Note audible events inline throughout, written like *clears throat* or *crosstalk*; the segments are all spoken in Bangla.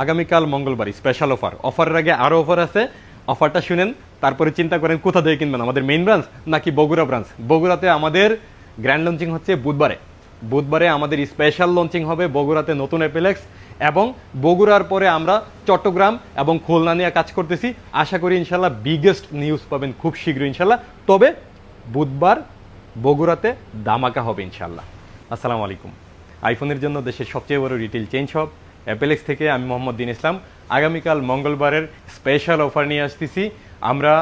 আগামীকাল মঙ্গলবার স্পেশাল অফার অফারের আগে আরও অফার আছে। অফারটা শুনেন, তারপরে চিন্তা করেন কোথা থেকে কিনবেন, আমাদের মেইন ব্রাঞ্চ নাকি বগুড়া ব্রাঞ্চ বগুড়াতে আমাদের গ্র্যান্ড লঞ্চিং হচ্ছে বুধবারে। বুধবারে আমাদের স্পেশাল লঞ্চিং হবে বগুড়াতে নতুন অ্যাপেলেক্স এবং বগুড়ার পরে আমরা চট্টগ্রাম এবং খুলনা নিয়ে কাজ করতেছি। আশা করি ইনশাল্লাহ বিগেস্ট নিউজ পাবেন খুব শীঘ্র ইনশাল্লাহ। তবে বুধবার বগুড়াতে দামাকা হবে ইনশাল্লাহ। আসসালামু আলাইকুম। আইফোনের জন্য দেশের সবচেয়ে বড় রিটেল চেঞ্জ হব অ্যাপেলেক্স থেকে আমি মোহাম্মদ দিন ইসলাম। আগামীকাল মঙ্গলবারের স্পেশাল অফার নিয়ে আসতেছি। আমরা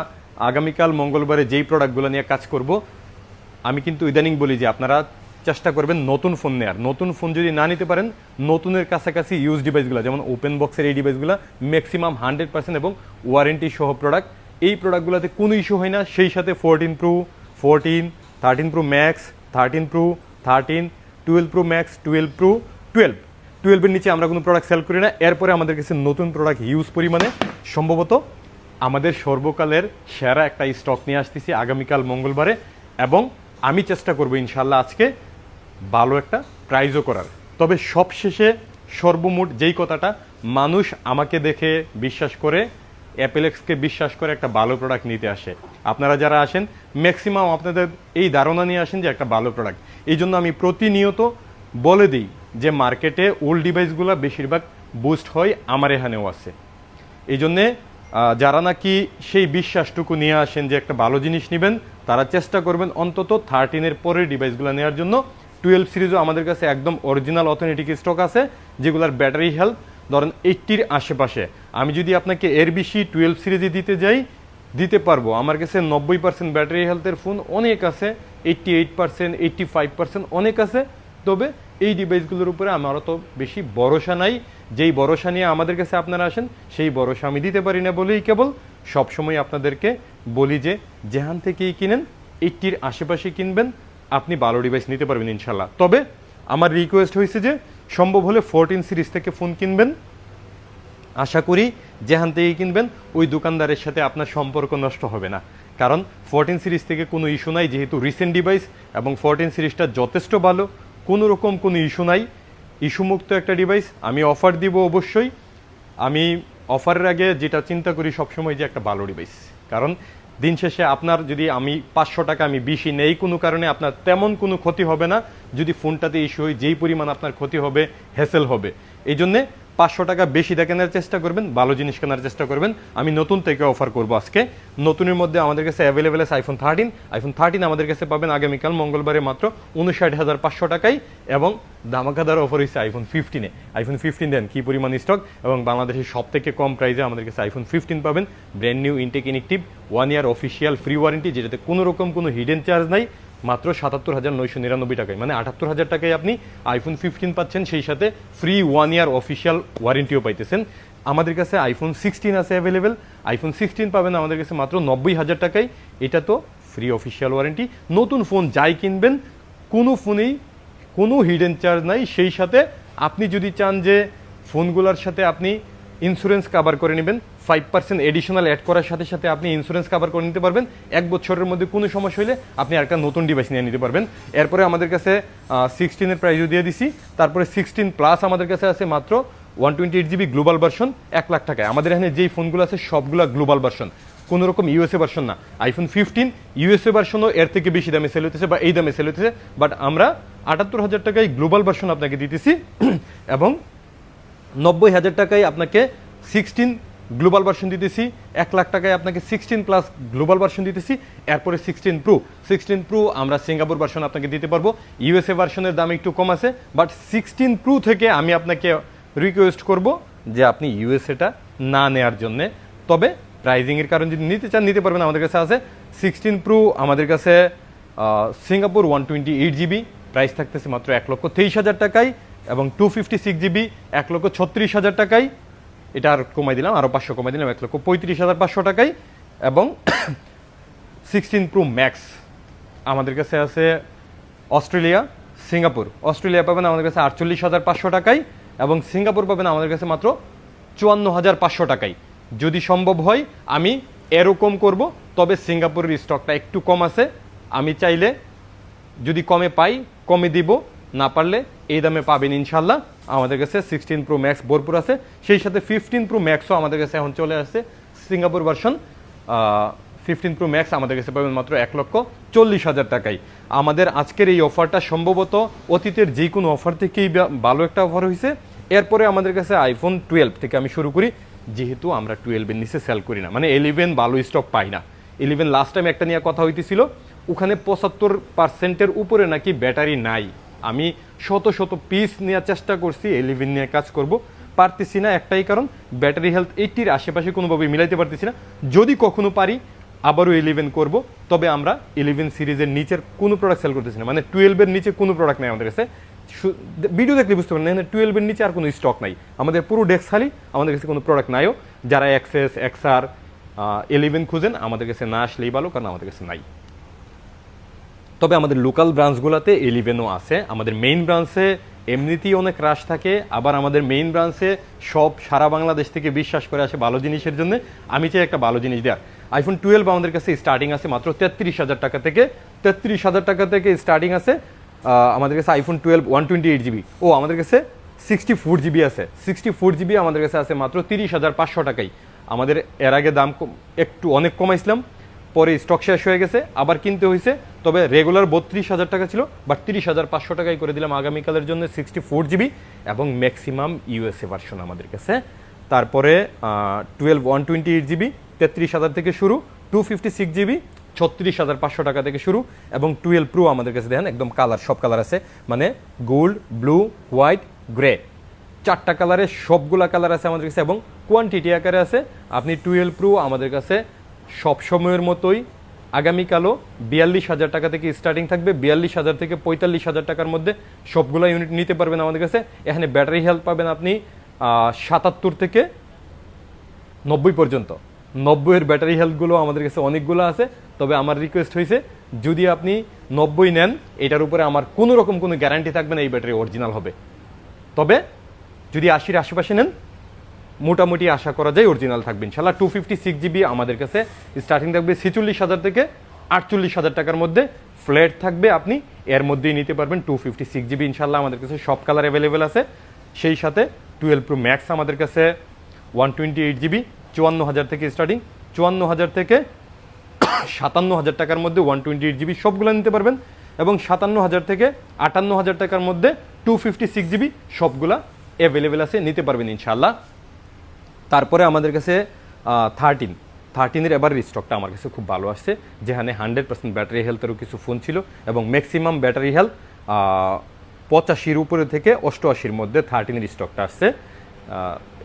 আগামীকাল মঙ্গলবারে যেই প্রোডাক্টগুলো নিয়ে কাজ করব, আমি কিন্তু ইদানিং বলি যে আপনারা চেষ্টা করবেন নতুন ফোন নেওয়ার নতুন ফোন যদি না নিতে পারেন, নতুনের কাছাকাছি ইউজ ডিভাইসগুলো যেমন ওপেন বক্সের এই ডিভাইসগুলো ম্যাক্সিমাম হান্ড্রেড পার্সেন্ট এবং ওয়ারেন্টি সহ প্রোডাক্ট এই প্রোডাক্টগুলোতে কোনো ইস্যু হয় না। সেই সাথে fourteen pro fourteen thirteen pro max thirteen pro thirteen twelve pro max twelve pro twelve টুয়েলভের নিচে আমরা কোনো প্রোডাক্ট সেল করি না। এরপরে আমাদের কাছে নতুন প্রোডাক্ট ইউজ পরিমাণে। সম্ভবত আমাদের সর্বকালের সেরা একটা স্টক নিয়ে আসতেছি আগামীকাল মঙ্গলবারে এবং আমি চেষ্টা করব ইনশাল্লাহ আজকে ভালো একটা প্রাইজও করার। তবে সবশেষে সর্বমোট যেই কথাটা, মানুষ আমাকে দেখে বিশ্বাস করে অ্যাপেলেক্সকে বিশ্বাস করে একটা ভালো প্রোডাক্ট নিতে আসে। আপনারা যারা আসেন ম্যাক্সিমাম আপনাদের এই ধারণা নিয়ে আসেন যে একটা ভালো প্রোডাক্ট এই জন্য আমি প্রতিনিয়ত বলে দিই যে মার্কেটে ওল্ড ডিভাইসগুলো বেশিরভাগ বুস্ট হয়, আমার এখানেও আছে। এই জন্যে যারা নাকি সেই বিশ্বাসটুকু নিয়ে আসেন যে একটা ভালো জিনিস নেবেন, তারা চেষ্টা করবেন অন্তত থার্টিনের পরের ডিভাইসগুলো নেওয়ার জন্য। টুয়েলভ সিরিজও আমাদের কাছে একদম অরিজিনাল অথেন্টিক স্টক আছে, যেগুলোর ব্যাটারি হেলথ ধরেন এইটটির আশেপাশে। আমি যদি আপনাকে এর বেশি টুয়েলভ সিরিজে দিতে যাই, দিতে পারব। আমার কাছে নব্বই পার্সেন্ট ব্যাটারি হেলথের ফোন অনেক আছে eighty eight percent eighty five percent অনেক আছে। তবে এই ডিভাইসগুলোর উপরে আমার অত বেশি ভরসা নাই। যেই ভরসা নিয়ে আমাদের কাছে আপনারা আসেন, সেই ভরসা আমি দিতে পারি না বলেই কেবল সবসময় আপনাদেরকে বলি যে, যেখান থেকেই কিনেন এইটটির আশেপাশে কিনবেন, আপনি ভালো ডিভাইস নিতে পারবেন ইনশাল্লাহ তবে আমার রিকোয়েস্ট হয়েছে যে, সম্ভব হলে ফোরটিন সিরিজ থেকে ফোন কিনবেন। আশা করি যেখান থেকেই কিনবেন, ওই দোকানদারের সাথে আপনার সম্পর্ক নষ্ট হবে না। কারণ ফোরটিন সিরিজ থেকে কোনো ইস্যু নাই, যেহেতু রিসেন্ট ডিভাইস এবং ফোরটিন সিরিজটা যথেষ্ট ভালো। কোনো রকম কোনো ইস্যু নাই। ইস্যুমুক্ত একটা ডিভাইস আমি অফার দিব অবশ্যই। আমি অফারের আগে যেটা চিন্তা করি সবসময় যে একটা ভালো ডিভাইস কারণ দিন শেষে আপনার যদি আমি পাঁচশো টাকা আমি বেশি নেই কোনো কারণে, আপনার তেমন কোনো ক্ষতি হবে না। যদি ফোনটাতে ইস্যু হয়, যেই পরিমাণ আপনার ক্ষতি হবে হ্যাসেল হবে। এই জন্যে পাঁচশো টাকা বেশি দিয়ে কেনার চেষ্টা করবেন, ভালো জিনিস কেনার চেষ্টা করবেন। আমি নতুন থেকে অফার করব আজকে। নতুনের মধ্যে আমাদের কাছে অ্যাভেলেবেল আছে আইফোন থার্টিন আইফোন থার্টিন আমাদের কাছে পাবেন আগামীকাল, মঙ্গলবারে মাত্র উনষাট হাজার পাঁচশো টাকায় এবং দামাকাদার অফার হয়েছে আইফোন ফিফটিনে আইফোন ফিফটিন দেন, কী পরিমাণ স্টক এবং বাংলাদেশের সব থেকে কম প্রাইসে আমাদের কাছে আইফোন ফিফটিন পাবেন। Brand new intact inactive one year official free warranty যেটাতে কোনো রকম কোনো হিডেন চার্জ নাই। মাত্র সাতাত্তর হাজার নয়শো নিরানব্বই টাকায়। মানে আটাত্তর হাজার টাকায় আপনি আইফোন ফিফটিন পাচ্ছেন, সেই সাথে ফ্রি ওয়ান ইয়ার অফিসিয়াল ওয়ারেন্টিও পাইতেছেন। আমাদের কাছে আইফোন সিক্সটিন আছে অ্যাভেলেবেল আইফোন সিক্সটিন পাবেন আমাদের কাছে মাত্র নব্বই হাজার টাকায়। এটা তো ফ্রি অফিসিয়াল ওয়ারেন্টি নতুন ফোন যাই কিনবেন, কোনো ফোনেই কোনো হিডেন চার্জ নাই। সেই সাথে আপনি যদি চান যে ফোনগুলোর সাথে আপনি ইন্স্যুরেন্স কাভার করে নেবেন। ফাইভ পার্সেন্ট এডিশনাল অ্যাড করার সাথে সাথে আপনি ইন্স্যুরেন্স কাভার করে নিতে পারবেন। এক বছরের মধ্যে কোনো সমস্যা হলে আপনি একটা নতুন ডিভাইস নিয়ে নিতে পারবেন। এরপরে আমাদের কাছে সিক্সটিনের প্রাইসও দিয়ে দিছি। তারপরে সিক্সটিন প্লাস আমাদের কাছে আছে মাত্র one twenty eight GB global version এক লাখ টাকায়। আমাদের এখানে যেই ফোনগুলো আছে, সবগুলো গ্লোবাল ভার্সন কোনো রকম ইউএসএ ভার্সন না। আইফোন ফিফটিন ইউএসএ ভার্সনও এর থেকে বেশি দামে সেল হতেছে বা এই দামে সেল হতেছে বাট আমরা আটাত্তর হাজার টাকায় গ্লোবাল ভার্সন আপনাকে দিতেছি। *clears throat* এবং নব্বই হাজার টাকায় আপনাকে সিক্সটিন গ্লোবাল ভার্সন দিতেছি, এক লাখ টাকায় আপনাকে সিক্সটিন প্লাস গ্লোবাল ভার্সন দিতেছি, এরপরে সিক্সটিন প্রো সিক্সটিন প্রো আমরা সিঙ্গাপুর ভার্সন আপনাকে দিতে পারব। ইউএসএ ভার্সনের দাম একটু কম আছে বাট সিক্সটিন প্রো থেকে আমি আপনাকে রিকোয়েস্ট করব যে আপনি ইউএসএটা না নেওয়ার জন্যে। তবে প্রাইজিংয়ের কারণ যদি নিতে চান, নিতে পারবেন আমাদের কাছে আছে। সিক্সটিন প্রো আমাদের কাছে Singapore one twenty eight GB price থাকতেছে মাত্র এক লক্ষ তেইশ হাজার টাকায়। এবং টু ফিফটি সিক্স জিবি এক লক্ষ ছত্রিশ হাজার টাকায়, এটা আর কমাই দিলাম আরও পাঁচশো কমাই দিলাম, এক লক্ষ পঁয়ত্রিশ হাজার পাঁচশো টাকায়, এবং সিক্সটিন প্রো ম্যাক্স আমাদের কাছে আছে অস্ট্রেলিয়া, সিঙ্গাপুর। অস্ট্রেলিয়া পাবেন আমাদের কাছে আটচল্লিশ হাজার পাঁচশো টাকায়, এবং সিঙ্গাপুর পাবেন আমাদের কাছে মাত্র চুয়ান্ন হাজার পাঁচশো টাকায়। যদি সম্ভব হয়, আমি এরকম করব, তবে সিঙ্গাপুরের স্টকটা একটু কম আছে। আমি চাইলে যদি কমে পাই, কমে দিব। না পারলে এই দামে পাবেন ইনশাল্লাহ আমাদের কাছে সিক্সটিন প্রো ম্যাক্স ভরপুর আছে। সেই সাথে ফিফটিন প্রো ম্যাক্সও আমাদের কাছে এখন চলে আসছে। Singapore version fifteen pro max আমাদের কাছে পাবেন মাত্র এক লক্ষ চল্লিশ হাজার টাকায়। আমাদের আজকের এই অফারটা সম্ভবত অতীতের যে কোনো অফার থেকেই ভালো একটা অফার হয়েছে এরপরে আমাদের কাছে আইফোন টুয়েলভ থেকে আমি শুরু করি। যেহেতু আমরা টুয়েলভের নিচে সেল করি না। মানে ইলেভেন ভালো স্টক পাই না। ইলেভেন লাস্ট টাইম একটা নিয়ে কথা হইতেছিল। ওখানে পঁচাত্তর পার্সেন্টের উপরে নাকি ব্যাটারি নাই। আমি শত শত পিস নেওয়ার চেষ্টা করছি ইলেভেন নিয়ে কাজ করব। পারতেছি না একটাই কারণ ব্যাটারি হেলথ এইটির আশেপাশে কোনোভাবে মিলাইতে পারতেছি না। যদি কখনো পারি, আবারও ইলেভেন করব। তবে আমরা ইলেভেন সিরিজের নিচের কোনো প্রোডাক্ট সেল করতেছি না। মানে টুয়েলভের নিচে কোনো প্রোডাক্ট নেই আমাদের কাছে। ভিডিও দেখলে বুঝতে পারেন না টুয়েলভের নিচে আর কোনো স্টক নাই। আমাদের পুরো ডেস্ক খালি, আমাদের কাছে কোনো প্রোডাক্ট নাইও। যারা এক্সেস এক্সআর ইলেভেন খুঁজেন, আমাদের কাছে না আসলেই ভালো, কারণ আমাদের কাছে নাই। তবে আমাদের লোকাল ব্রাঞ্চগুলোতে এলিভেনও আছে। আমাদের মেইন ব্রাঞ্চে এমনিতেই অনেক রাশ থাকে, আবার আমাদের মেইন ব্রাঞ্চে সব সারা বাংলাদেশ থেকে বিশ্বাস করে আসে ভালো জিনিসের জন্য। আমি চাই একটা ভালো জিনিস দেওয়ার আইফোন টুয়েলভ আমাদের কাছে স্টার্টিং আছে মাত্র তেত্রিশ হাজার টাকা থেকে। তেত্রিশ হাজার টাকা থেকে স্টার্টিং আছে আমাদের কাছে iPhone twelve one twenty eight GB ও, আমাদের কাছে সিক্সটি ফোর জিবি আছে। সিক্সটি ফোর জিবি আমাদের কাছে আছে মাত্র তিরিশ হাজার পাঁচশো টাকাই। আমাদের এর আগে দাম একটু অনেক কমাইছিলাম পরে স্টক শেষ হয়ে গেছে, আবার কিনতে হয়েছে তবে রেগুলার বত্রিশ হাজার টাকা ছিল বাট তিরিশ হাজার পাঁচশো টাকাই করে দিলাম আগামীকালের জন্য সিক্সটি ফোর জিবি এবং ম্যাক্সিমাম ইউএসএ ভার্সন আমাদের কাছে। তারপরে twelve one twenty eight GB তেত্রিশ হাজার থেকে শুরু টু ফিফটি সিক্স জিবি ছত্রিশ হাজার পাঁচশো টাকা থেকে শুরু, এবং টুয়েলভ প্রো আমাদের কাছে দেখেন, একদম কালার সব কালার আছে মানে গোল্ড ব্লু হোয়াইট গ্রে চারটা কালারের সবগুলা কালার আছে আমাদের কাছে, এবং কোয়ান্টিটি আকারে আছে। আপনি টুয়েলভ প্রো আমাদের কাছে সব সময়ের মতোই আগামীকালও বিয়াল্লিশ হাজার টাকা থেকে স্টার্টিং থাকবে। বিয়াল্লিশ হাজার থেকে পঁয়তাল্লিশ হাজার টাকার মধ্যে সবগুলো ইউনিট নিতে পারবেন আমাদের কাছে। এখানে ব্যাটারি হেলথ পাবেন আপনি সাতাত্তর থেকে নব্বই পর্যন্ত। নব্বইয়ের ব্যাটারি হেলথগুলো আমাদের কাছে অনেকগুলো আছে। তবে আমার রিকোয়েস্ট হয়েছে যদি আপনি নব্বই নেন, এটার উপরে আমার কোনো রকম কোনো গ্যারান্টি থাকবে না, এই ব্যাটারি অরিজিনাল হবে। তবে যদি আশির আশেপাশে নেন মোটামুটি আশা করা যায় অরিজিনাল থাকবে ইনশাল্লাহ টু ফিফটি সিক্স জিবি আমাদের কাছে স্টার্টিং থাকবে ছেচল্লিশ হাজার থেকে আটচল্লিশ হাজার টাকার মধ্যে। ফ্ল্যাট থাকবে আপনি, এর মধ্যেই নিতে পারবেন টু ফিফটি সিক্স জিবি ইনশাল্লাহ আমাদের কাছে সব কালার অ্যাভেলেবেল আছে। সেই সাথে টুয়েলভ প্রো ম্যাক্স আমাদের কাছে ওয়ান টোয়েন্টি এইট জিবি চুয়ান্ন হাজার থেকে স্টার্টিং চুয়ান্ন হাজার থেকে সাতান্ন হাজার টাকার মধ্যে ওয়ান টোয়েন্টি এইট জিবি সবগুলো নিতে পারবেন এবং সাতান্ন হাজার থেকে আটান্ন হাজার টাকার মধ্যে টু ফিফটি সিক্স জিবি সবগুলা অ্যাভেলেবেল আছে, নিতে পারবেন ইনশাল্লাহ তারপরে আমাদের কাছে থার্টিন থার্টিনের এবার স্টকটা আমার কাছে খুব ভালো আসছে, যেখানে হান্ড্রেড পার্সেন্ট ব্যাটারি হেলথেরও কিছু ফোন ছিল এবং ম্যাক্সিমাম ব্যাটারি হেলথ পঁচাশির উপরে থেকে অষ্টআশির মধ্যে থার্টিনের স্টকটা আসছে।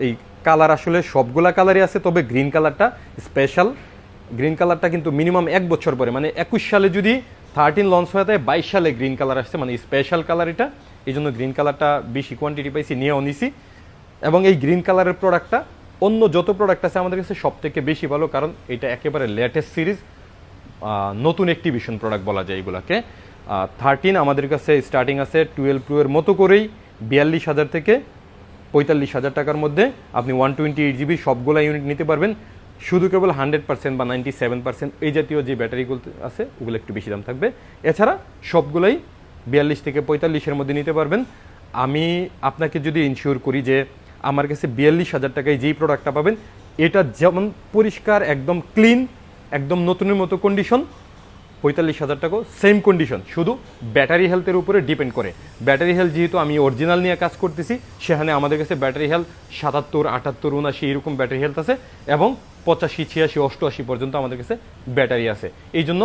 এই কালার আসলে সবগুলা কালারই আছে, তবে গ্রিন কালারটা স্পেশাল গ্রিন কালারটা কিন্তু মিনিমাম এক বছর পরে মানে একুশ সালে যদি থার্টিন লঞ্চ হয়ে যায়, বাইশ সালে গ্রিন কালার আসছে মানে স্পেশাল কালার এটা। এই জন্য গ্রিন কালারটা বেশি কোয়ান্টিটি পাইছি, নিয়েও নিছি। এবং এই গ্রিন কালারের প্রোডাক্টটা অন্য যত প্রোডাক্ট আছে আমাদের কাছে সব থেকে বেশি ভালো, কারণ এটা একেবারে লেটেস্ট সিরিজ নতুন অ্যাক্টিভিশন প্রোডাক্ট বলা যায় এগুলাকে। থার্টিন আমাদের কাছে স্টার্টিং আছে টুয়েলভ প্রো এর মতো করেই, বিয়াল্লিশ হাজার থেকে পঁয়তাল্লিশ হাজার টাকার মধ্যে। আপনি ওয়ান টোয়েন্টি এইট জিবি সবগুলো ইউনিট নিতে পারবেন। শুধু কেবল হান্ড্রেড পার্সেন্ট বা নাইনটি সেভেন পার্সেন্ট এই জাতীয় যে ব্যাটারিগুলো আছে, ওগুলো একটু বেশি দাম থাকবে। এছাড়া সবগুলোই বিয়াল্লিশ থেকে পঁয়তাল্লিশের মধ্যে নিতে পারবেন। আমি আপনাকে যদি ইনশিওর করি যে আমার কাছে বিয়াল্লিশ হাজার টাকায় যেই প্রোডাক্টটা পাবেন, এটা যেমন পরিষ্কার, একদম ক্লিন একদম নতুনের মতো কন্ডিশন পঁয়তাল্লিশ হাজার টাকাও সেম কন্ডিশন শুধু ব্যাটারি হেলথের উপরে ডিপেন্ড করে। ব্যাটারি হেলথ যেহেতু আমি অরিজিনাল নিয়ে কাজ করতেছি, সেখানে আমাদের কাছে ব্যাটারি হেলথ সাতাত্তর, আটাত্তর উনাশি এরকম ব্যাটারি হেলথ আছে এবং পঁচাশি, ছিয়াশি, অষ্টআশি পর্যন্ত আমাদের কাছে ব্যাটারি আছে। এই জন্য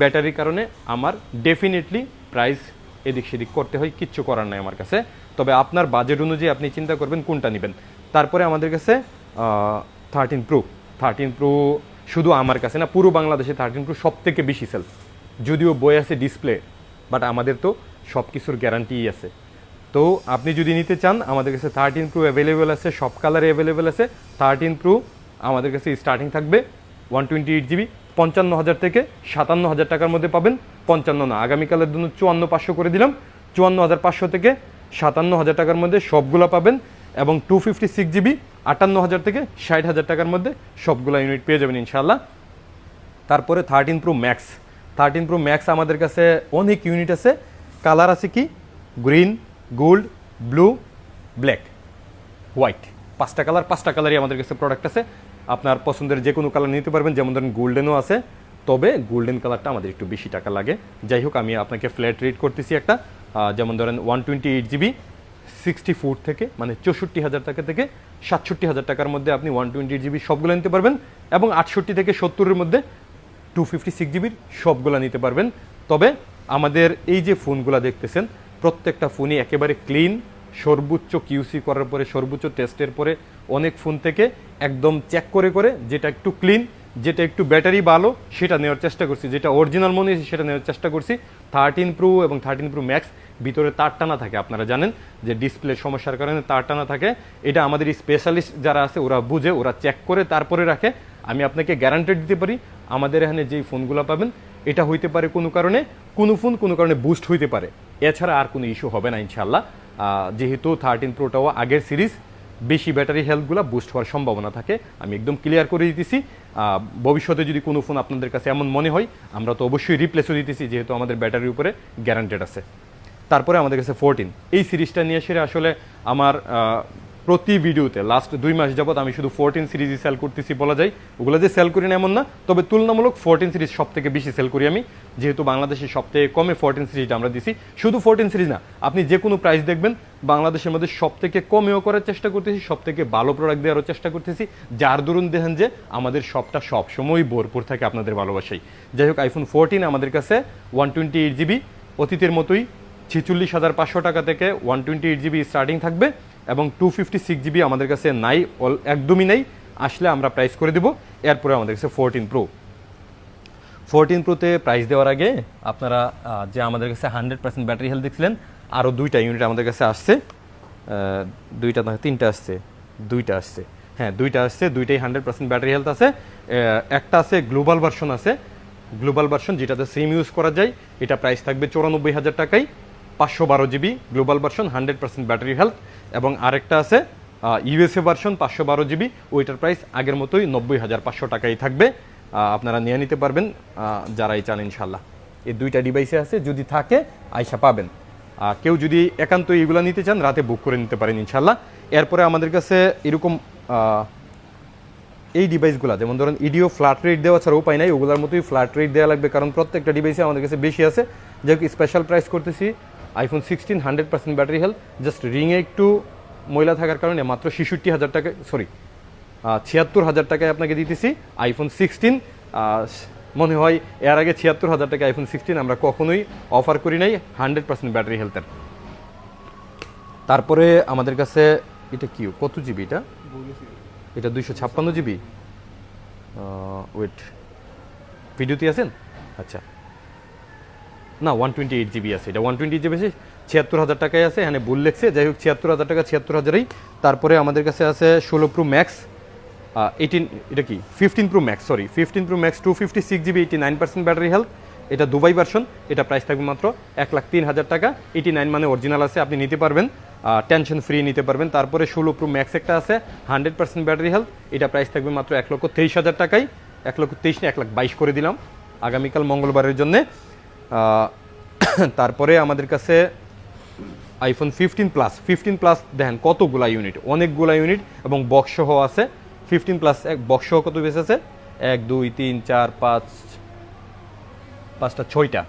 ব্যাটারির কারণে আমার ডেফিনেটলি প্রাইস এদিক সেদিক করতে হয়, কিচ্ছু করার নাই আমার কাছে। তবে আপনার বাজেট অনুযায়ী আপনি চিন্তা করবেন কোনটা নেবেন। তারপরে আমাদের কাছে থার্টিন প্রো থার্টিন প্রো শুধু আমার কাছে না, পুরো বাংলাদেশে থার্টিন প্রো সব থেকে বেশি সেল যদিও বই আছে ডিসপ্লে বাট আমাদের তো সব কিছুর গ্যারান্টিই আছে। তো আপনি যদি নিতে চান, আমাদের কাছে থার্টিন প্রো অ্যাভেলেবেল আছে, সব কালারে অ্যাভেলেবেল আছে। থার্টিন প্রো আমাদের কাছে স্টার্টিং থাকবে ওয়ান টোয়েন্টি এইট জিবি পঞ্চান্ন হাজার থেকে সাতান্ন হাজার টাকার মধ্যে পাবেন। পঞ্চান্ন না, আগামীকালের জন্য চুয়ান্ন পাঁচশো করে দিলাম। চুয়ান্ন হাজার পাঁচশো থেকে সাতান্ন হাজার টাকার মধ্যে সবগুলো পাবেন এবং টু ফিফটি সিক্স জিবি আটান্ন হাজার থেকে ষাট হাজার টাকার মধ্যে সবগুলো ইউনিট পেয়ে যাবেন ইনশাল্লাহ তারপরে thirteen pro max thirteen pro max আমাদের কাছে অনেক ইউনিট আছে। কালার আছে কি? Green gold blue black white পাঁচটা কালার পাঁচটা কালারই আমাদের কাছে প্রোডাক্ট আছে। আপনার পছন্দের যে কোনো কালার নিতে পারবেন, যেমন ধরেন গোল্ডেনও আছে। তবে গোল্ডেন কালারটা আমাদের একটু বেশি টাকা লাগে। যাই হোক, আমি আপনাকে ফ্ল্যাট রেট করতেছি একটা। যেমন ধরেন one twenty eight GB sixty four থেকে মানে চৌষট্টি হাজার টাকা থেকে সাতষট্টি হাজার টাকার মধ্যে আপনি ওয়ান টোয়েন্টি জিবি সবগুলো নিতে পারবেন এবং আটষট্টি থেকে সত্তরের মধ্যে টু ফিফটি সিক্স জিবির সবগুলো নিতে পারবেন। তবে আমাদের এই যে ফোনগুলো দেখতেছেন, প্রত্যেকটা ফোনই একেবারে ক্লিন সর্বোচ্চ কিউসি করার পরে, সর্বোচ্চ টেস্টের পরে অনেক ফোন থেকে একদম চেক করে করে যেটা একটু ক্লিন যেটা একটু ব্যাটারি ভালো, সেটা নেওয়ার চেষ্টা করছি। যেটা অরিজিনাল মনে হয়েছে, সেটা নেওয়ার চেষ্টা করছি। থার্টিন প্রো এবং থার্টিন প্রো ম্যাক্স ভিতরে তার টানা থাকে, আপনারা জানেন যে ডিসপ্লে সমস্যার কারণে তার টানা থাকে। এটা আমাদের স্পেশালিস্ট যারা আছে, ওরা বুঝে, ওরা চেক করে, তারপরে রাখে। আমি আপনাকে গ্যারান্টেড দিতে পারি, আমাদের এখানে যেই ফোনগুলো পাবেন, এটা হইতে পারে কোনো কারণে, কোনো ফোন কোনো কারণে বুস্ট হইতে পারে। এছাড়া আর কোনো ইস্যু হবে না ইনশাল্লাহ যেহেতু থার্টিন প্রোটাও আগের সিরিজ বেশি ব্যাটারি হেলথগুলো বুস্ট হওয়ার সম্ভাবনা থাকে। আমি একদম ক্লিয়ার করে দিতেছি। ভবিষ্যতে যদি কোনো ফোন আপনাদের কাছে এমন মনে হয়, আমরা তো অবশ্যই রিপ্লেসও দিতেছি, যেহেতু আমাদের ব্যাটারির উপরে গ্যারান্টেড আছে। তারপরে আমাদের কাছে ফোরটিন এই সিরিজটা নিয়ে এসে আসলে আমার প্রতি ভিডিওতে লাস্ট দুই মাস যাবত আমি শুধু ফোরটিন সিরিজই সেল করতেছি বলা যায়। ওগুলো যে সেল করি না এমন না, তবে তুলনামূলক ফোরটিন সিরিজ সব থেকে বেশি সেল করি আমি। যেহেতু বাংলাদেশে সব থেকে কমে ফোরটিন সিরিজটা আমরা দিছি। শুধু ফোরটিন সিরিজ না, আপনি যে কোনো প্রাইস দেখবেন, বাংলাদেশের মধ্যে সব থেকে কমেও করার চেষ্টা করতেছি সব থেকে ভালো প্রোডাক্ট দেওয়ারও চেষ্টা করতেছি। যার দরুন দেখেন যে, আমাদের সবটা সবসময় ভরপুর থাকে আপনাদের ভালোবাসাই যাই হোক আইফোন ফোরটিন আমাদের কাছে ওয়ান টোয়েন্টি এইট জিবি অতীতের মতোই ছেচল্লিশ হাজার পাঁচশো টাকা থেকে one twenty eight GB starting থাকবে। এবং টু ফিফটি সিক্স জিবি আমাদের কাছে নাই একদমই নেই। আসলে আমরা প্রাইস করে দেবো। এরপরে আমাদের কাছে ফোরটিন প্রো ফোরটিন প্রোতে প্রাইস দেওয়ার আগে আপনারা যে আমাদের কাছে হান্ড্রেড পার্সেন্ট ব্যাটারি হেলথ দেখছিলেন আরও দুইটা ইউনিট আমাদের কাছে আসছে। দুইটা না, তিনটা আসছে। দুইটা আসছে। হ্যাঁ দুইটা আসছে, দুইটাই হান্ড্রেড পার্সেন্ট ব্যাটারি হেলথ আছে। একটা আছে গ্লোবাল ভার্সন আছে। গ্লোবাল ভার্সন যেটাতে সিম ইউজ করা যায়, এটা প্রাইস থাকবে চৌরানব্বই হাজার টাকায়। পাঁচশো বারো GB, global version, hundred percent battery health, এবং আরেকটা আছে ইউএসএ ভার্সন, পাঁচশো বারো জিবি, ওইটার প্রাইস আগের মতোই নব্বই হাজার পাঁচশো টাকাই থাকবে। আপনারা নিয়ে নিতে পারবেন যারাই চান ইনশাল্লাহ এই দুইটা ডিভাইসে আছে, যদি থাকে আয়সা পাবেন। আর কেউ যদি একান্ত এইগুলো নিতে চান, রাতে বুক করে নিতে পারেন ইনশাল্লাহ এরপরে আমাদের কাছে এরকম এই ডিভাইসগুলো যেমন ধরেন ইডিও ফ্ল্যাট রেট দেওয়া ছাড়া উপায় নাই, ওগুলোর মতোই ফ্ল্যাট রেট দেওয়া লাগবে, কারণ প্রত্যেকটা ডিভাইসে আমাদের কাছে বেশি আছে। যাই স্পেশাল প্রাইস করতেছি iPhone sixteen hundred percent battery health just রিংয়ে একটু ময়লা থাকার কারণে মাত্র ছেষট্টি হাজার টাকা সরি ছিয়াত্তর হাজার টাকায় আপনাকে দিতেছি আইফোন সিক্সটিন মনে হয় এর আগে ছিয়াত্তর হাজার টাকা আইফোন সিক্সটিন আমরা কখনোই অফার করি নাই হান্ড্রেড পার্সেন্ট ব্যাটারি হেলথের তারপরে আমাদের কাছে এটা কি, কত জিবি এটা? এটা দুইশো ছাপ্পান্ন জিবি ওয়েট ভিডিওতে আছেন? আচ্ছা। না ওয়ান টোয়েন্টি এইট জিবি আছে। এটা ওয়ান টোয়েন্টি জিবি আছে, ছিয়াত্তর হাজার টাকায় আছে, এখানে ভুল লেখছে। যাই হোক, ছিয়াত্তর হাজার টাকা, ছিয়াত্তর হাজারেই। তারপরে আমাদের কাছে আছে ষোলো প্রো ম্যাক্স এইটিন এটা কি? Fifteen pro max sorry fifteen pro max two fifty six GB eighty nine percent battery health এটা দুবাই ভার্সন এটা প্রাইস থাকবে মাত্র এক লাখ তিন হাজার টাকা। এইটি নাইন মানে অরিজিনাল আছে, আপনি নিতে পারবেন টেনশন ফ্রি নিতে পারবেন। তারপরে ষোলো প্রো ম্যাক্স একটা আছে হান্ড্রেড পার্সেন্ট ব্যাটারি হেলথ এটা প্রাইস থাকবে মাত্র এক লক্ষ তেইশ হাজার টাকায়। এক লক্ষ তেইশ এক লাখ বাইশ করে দিলাম। আগামীকাল মঙ্গলবারের জন্যে। *coughs* তারপরে আমাদের কাছে iPhone fifteen plus fifteen plus দেখেন কতগুলা ইউনিট অনেকগুলা ইউনিট এবং বক্স সহ আছে। ফিফটিন প্লাস এক বক্স সহ কত বেশ আছে? এক, দুই, তিন, চার, পাঁচ, পাঁচটা, ছয়টা।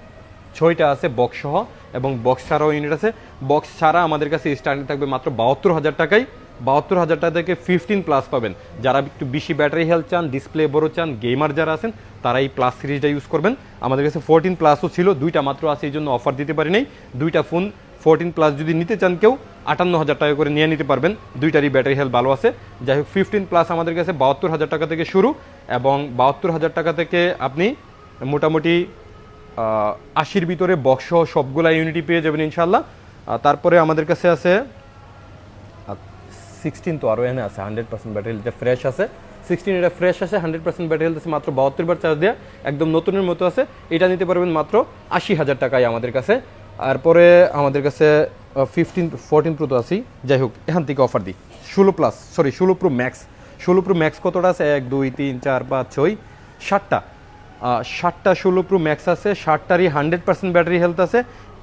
ছয়টা আছে বক্স সহ এবং বক্স ছাড়াও ইউনিট আছে। বক্স ছাড়া আমাদের কাছে স্টার্টিং থাকবে মাত্র বাহাত্তর হাজার টাকায়। বাহাত্তর হাজার টাকা থেকে ফিফটিন প্লাস পাবেন। যারা একটু বেশি ব্যাটারি হেলথ চান ডিসপ্লে বড় চান গেমার যারা আছেন, তারা এই প্লাস সিরিজটা ইউজ করবেন। আমাদের কাছে ফোরটিন প্লাসও ছিল, দুইটা মাত্র আছে, এই জন্য অফার দিতে পারি নাই। দুইটা ফোন ফোরটিন প্লাস যদি নিতে চান কেউ, আটান্ন হাজার টাকা করে নিয়ে নিতে পারবেন। দুইটারই ব্যাটারি হেলথ ভালো আছে। যাই হোক ফিফটিন প্লাস আমাদের কাছে বাহাত্তর হাজার টাকা থেকে শুরু এবং বাহাত্তর হাজার টাকা থেকে আপনি মোটামুটি আশির ভিতরে বক্স সবগুলা ইউনিটি পেয়ে যাবেন ইনশাল্লাহ তারপরে আমাদের কাছে আছে সিক্সটিন তো আরও এনে আছে হান্ড্রেড পার্সেন্ট ব্যাটারি এটা ফ্রেশ আছে। সিক্সটিন এটা ফ্রেশ আছে হান্ড্রেড পার্সেন্ট ব্যাটারি হেলথ আছে, মাত্র বাহাত্তর বার চার্জ দেওয়া একদম নতুনের মতো আছে। এটা নিতে পারবেন মাত্র আশি হাজার টাকায় আমাদের কাছে। তারপরে আমাদের কাছে ফিফটিন ফোরটিন প্রো তো আছি যাই হোক, এখান থেকে অফার দিই। ষোলো প্লাস সরি ষোলো প্রো ম্যাক্স ষোলো প্রো ম্যাক্স কতটা আছে? এক, দুই, তিন, চার, পাঁচ, ছয়, ষাটটা। ষাটটা ষোলো প্রো ম্যাক্স আছে, ষাটটারই হান্ড্রেড পার্সেন্ট ব্যাটারি হেলথ আছে।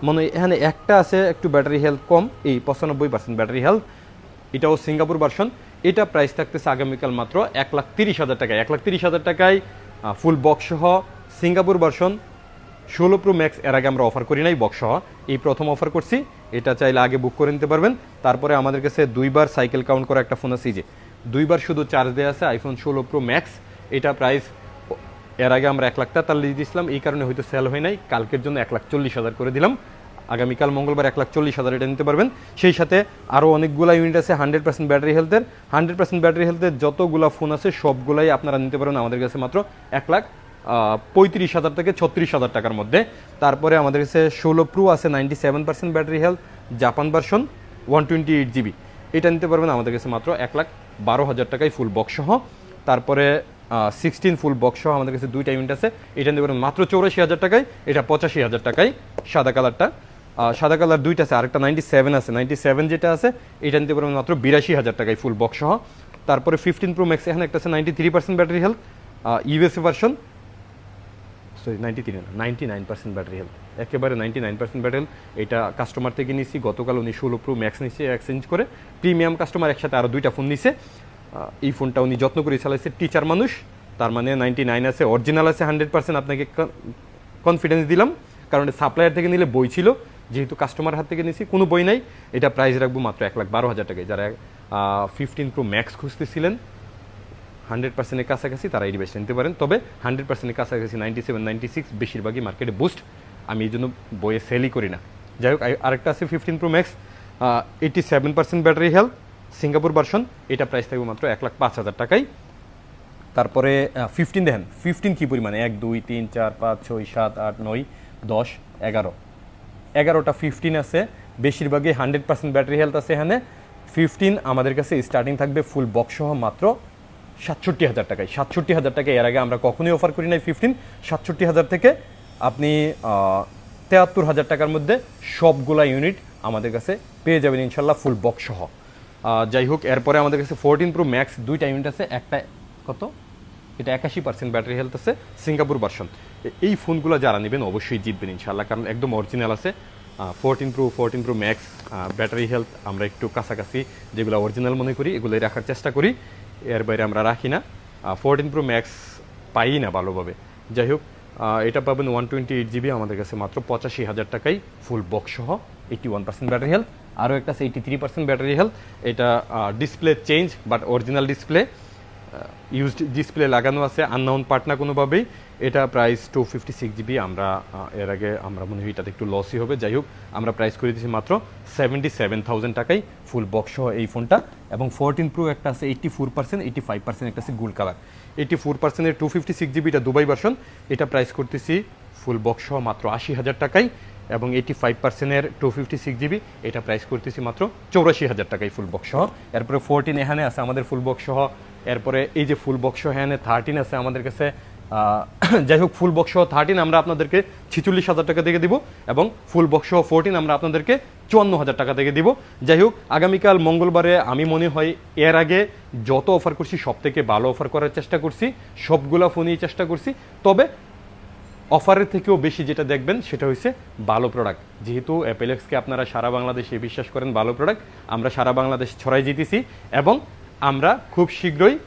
মনে এখানে একটা আছে একটু ব্যাটারি হেলথ কম, এই পঁচানব্বই পার্সেন্ট ব্যাটারি হেলথ এটাও সিঙ্গাপুর ভার্সন এটা প্রাইস থাকতেছে আগামীকাল মাত্র এক লাখ তিরিশ হাজার টাকায়। এক লাখ তিরিশ হাজার টাকায় ফুল বক্স সহ সিঙ্গাপুর ভার্সন ষোলো প্রো ম্যাক্স এর আগে আমরা অফার করি নাই বক্স সহ। এই প্রথম অফার করছি। এটা চাইলে আগে বুক করে নিতে পারবেন। তারপরে আমাদের কাছে দুইবার সাইকেল কাউন্ট করা একটা ফোন আছে যে। দুইবার শুধু চার্জ দেওয়া আছে আইফোন ষোলো প্রো ম্যাক্স এটা প্রাইস এর আগে আমরা এক লাখ তেতাল্লিশ দিয়েছিলাম এই কারণে হয়তো সেল হয় নাই। কালকের জন্য এক লাখ চল্লিশ হাজার করে দিলাম। আগামীকাল মঙ্গলবার এক লাখ চল্লিশ হাজার এটা নিতে পারবেন। সেই সাথে আরও অনেকগুলো ইউনিট আছে হান্ড্রেড পার্সেন্ট ব্যাটারি হেলথের হান্ড্রেড পার্সেন্ট ব্যাটারি হেলথের যতগুলো ফোন আছে, সবগুলাই আপনারা নিতে পারবেন আমাদের কাছে মাত্র এক লাখ পঁয়ত্রিশ হাজার থেকে ছত্রিশ হাজার টাকার মধ্যে। তারপরে আমাদের কাছে ষোলো প্রো আছে ninety seven percent battery health Japan version one twenty eight GB এটা নিতে পারবেন আমাদের কাছে মাত্র এক লাখ বারো হাজার টাকায় ফুল বক্স সহ। তারপরে সিক্সটিন ফুল বক্স সহ আমাদের কাছে দুইটা ইউনিট আছে। এটা নিতে পারবেন মাত্র চৌরাশি হাজার টাকায়, এটা পঁচাশি হাজার টাকায়। সাদা কালারটা সাদা কালার দুইটা আছে, আরেকটা নাইনটি সেভেন আছে। নাইনটি সেভেন যেটা আছে, এটা নিতে পারবেন মাত্র বিরাশি হাজার টাকায় ফুল বক্স সহ। তারপরে ফিফটিন প্রো ম্যাক্স এখানে একটা আছে ninety three percent battery health USA version sorry ninety three ninety nine percent battery health একেবারে নাইনটি নাইন পার্সেন্ট ব্যাটারি এটা কাস্টমার থেকে নিয়েছি গতকাল উনি ষোলো প্রো ম্যাক্স নিচ্ছে এক্সচেঞ্জ করে। প্রিমিয়াম কাস্টমার একসাথে আরও দুইটা ফোন নিছে। এই ফোনটা উনি যত্ন করে চালাইছে টিচার মানুষ। তার মানে নাইনটি নাইন আছে অরিজিনাল আছে হান্ড্রেড পার্সেন্ট আপনাকে কনফিডেন্স দিলাম। কারণ সাপ্লায়ার থেকে নিলে বই ছিল। যেহেতু কাস্টমার হাত থেকে নিয়েছি কোনো বই নাই। এটা প্রাইস রাখব মাত্র এক লাখ বারো হাজার টাকায়। যারা ফিফটিন প্রো ম্যাক্স খুঁজতেছিলেন হান্ড্রেড পার্সেন্টের কাছাকাছি তারা এই ডিভাইসটা নিতে পারেন। তবে হান্ড্রেড পার্সেন্টের কাছাকাছি নাইনটি সেভেন নাইনটি সিক্স বেশিরভাগই মার্কেটে বুস্ট আমি এই জন্য বইয়ে সেলই করি না। যাই হোক আরেকটা আছে fifteen pro max eighty seven percent battery health Singapore version এটা প্রাইস থাকবে মাত্র এক লাখ পাঁচ হাজার টাকায়। তারপরে ফিফটিন দেখেন। ফিফটিন কী পরিমাণে? এক, দুই, তিন, চার, পাঁচ, ছয়, সাত, আট, নয়, দশ, এগারো। এগারোটা ফিফটিন আছে, বেশিরভাগই হান্ড্রেড পার্সেন্ট ব্যাটারি হেলথ আছে এখানে। ফিফটিন আমাদের কাছে স্টার্টিং থাকবে ফুল বক্স সহ মাত্র সাতষট্টি হাজার টাকায়। সাতষট্টি হাজার টাকা এর আগে আমরা কখনোই অফার করি নাই ফিফটিন সাতষট্টি হাজার থেকে আপনি তেয়াত্তর হাজার টাকার মধ্যে সবগুলা ইউনিট আমাদের কাছে পেয়ে যাবেন ইনশাল্লাহ ফুল বক্স সহ। যাই হোক, এরপরে আমাদের কাছে ফোরটিন প্রো ম্যাক্স দুইটা ইউনিট আছে, একটা কত? এটা একাশি পার্সেন্ট ব্যাটারি হেলথ আছে, সিঙ্গাপুর ভার্সন। এই ফোনগুলো যারা নেবেন অবশ্যই জিতবেন ইনশাল্লাহ কারণ একদম অরিজিনাল আছে। Fourteen pro fourteen pro max battery health আমরা একটু কাছাকাছি যেগুলো অরিজিনাল মনে করি, এগুলোই রাখার চেষ্টা করি। এর বাইরে আমরা রাখি না। ফোরটিন প্রো ম্যাক্স পাই না ভালোভাবে। যাই হোক এটা পাবেন ওয়ান টোয়েন্টি এইট জিবি আমাদের কাছে মাত্র পঁচাশি হাজার টাকাই ফুল বক্স সহ eighty one percent battery health. আরও একটা আছে eighty three percent battery health. এটা display change but original display used display লাগানো আছে আননাউন পার্ট না কোনোভাবেই। এটা price two fifty six GB আমরা এর আগে আমরা মনে হয় এটাতে একটু লসই হবে। যাই হোক, আমরা প্রাইস করে দিয়েছি মাত্র সেভেন্টি সেভেন থাউজেন্ড টাকায় ফুল বক্স সহ এই ফোনটা এবং ফোরটিন প্রো একটা আছে eighty four percent eighty five percent একটা আছে গোল্ড কালার এইটি ফোর পার্সেন্টের টু ফিফটি সিক্স জিবি এটা দুবাই ভার্সন এটা প্রাইস করতেছি ফুল বক্স সহ মাত্র আশি হাজার টাকায়। এবং এইটি ফাইভ পার্সেন্টের টু ফিফটি সিক্স জিবি এটা প্রাইস করতেছি মাত্র চৌরাশি হাজার টাকায় ফুল বক্স সহ। এরপরে ফোরটিন এখানে আছে, আমাদের ফুল বক্স সহ এরপরে এই যে ফুল বক্স এখানে থার্টিন আছে, আমাদের কাছে *coughs* যাই হোক ফুল বক্স থার্টিন আমরা আপনাদেরকে ছিচল্লিশ হাজার টাকা থেকে দিব এবং ফুল বক্স ফোরটিন আমরা আপনাদেরকে চুয়ান্ন হাজার টাকা থেকে দিব। যাই হোক, আগামীকাল মঙ্গলবারে আমি মনে হয় এর আগে যত অফার করছি সব থেকে ভালো অফার করার চেষ্টা করছি, সবগুলা ফোনই চেষ্টা করছি। তবে অফারের থেকেও বেশি যেটা দেখবেন, সেটা হচ্ছে ভালো প্রোডাক্ট যেহেতু অ্যাপেলেক্সকে আপনারা সারা বাংলাদেশে বিশ্বাস করেন ভালো প্রোডাক্ট আমরা সারা বাংলাদেশ ছড়াই জিতেছি এবং আমরা খুব শীঘ্রই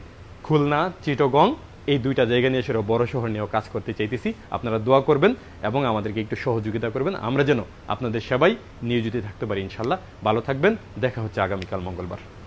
খুলনা, চিটগং, এই দুইটা জায়গা নিয়ে সেটা বড় শহর নিয়েও কাজ করতে চাইতেছি। আপনারা দোয়া করবেন এবং আমাদেরকে একটু সহযোগিতা করবেন। আমরা যেন আপনাদের সেবাই নিয়োজিত থাকতে পারি ইনশাল্লাহ। ভালো থাকবেন। দেখা হচ্ছে আগামীকাল মঙ্গলবার।